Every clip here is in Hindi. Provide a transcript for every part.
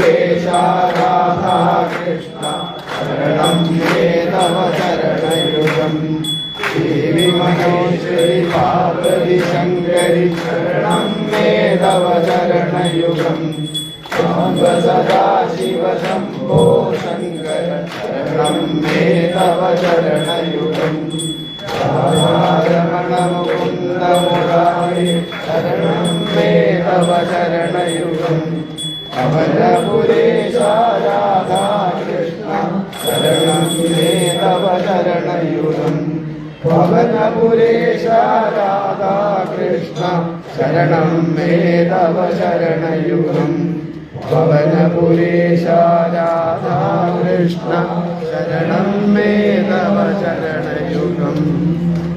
राधा कृष्ण शरणं मे तव शरणयुगम् देवि महेश्वरि पार्वति शङ्करि शरणं मे तव शरणयुगम् साम्ब सदा शिव शम्भो शङ्कर शरणं मे तव शरणयुगम् रमण शरणं मे तव शरणयुगम् अमरपुरेशा राधा कृष्ण शरणं मे तव शरणयुगम् पवनपुरेशा राधा कृष्ण शरणं मे तव शरणयुगम्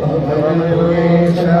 पवनपुरेशा